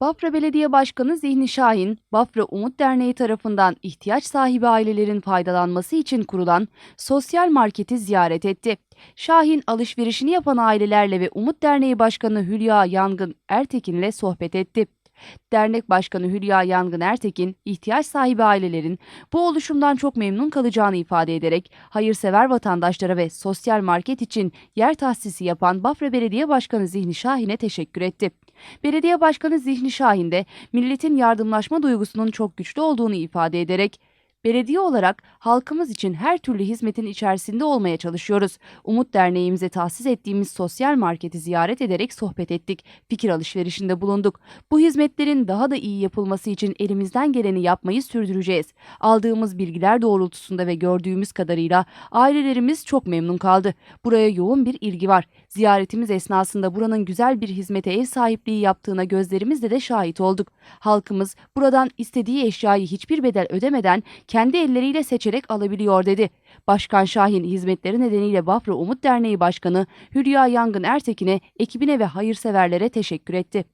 Bafra Belediye Başkanı Zihni Şahin, Bafra Umut Derneği tarafından ihtiyaç sahibi ailelerin faydalanması için kurulan sosyal marketi ziyaret etti. Şahin, alışverişini yapan ailelerle ve Umut Derneği Başkanı Hülya Yangın Ertekin'le sohbet etti. Dernek Başkanı Hülya Yangın Ertekin, ihtiyaç sahibi ailelerin bu oluşumdan çok memnun kalacağını ifade ederek hayırsever vatandaşlara ve sosyal market için yer tahsisi yapan Bafra Belediye Başkanı Zihni Şahin'e teşekkür etti. Belediye Başkanı Zihni Şahin de milletin yardımlaşma duygusunun çok güçlü olduğunu ifade ederek Belediye olarak halkımız için her türlü hizmetin içerisinde olmaya çalışıyoruz. Umut Derneğimize tahsis ettiğimiz sosyal marketi ziyaret ederek sohbet ettik. Fikir alışverişinde bulunduk. Bu hizmetlerin daha da iyi yapılması için elimizden geleni yapmayı sürdüreceğiz. Aldığımız bilgiler doğrultusunda ve gördüğümüz kadarıyla ailelerimiz çok memnun kaldı. Buraya yoğun bir ilgi var. Ziyaretimiz esnasında buranın güzel bir hizmete ev sahipliği yaptığına gözlerimizle de şahit olduk. Halkımız buradan istediği eşyayı hiçbir bedel ödemeden kendi elleriyle seçerek alabiliyor dedi. Başkan Şahin hizmetleri nedeniyle Bafra Umut Derneği Başkanı Hülya Yangın Ertekin'e, ekibine ve hayırseverlere teşekkür etti.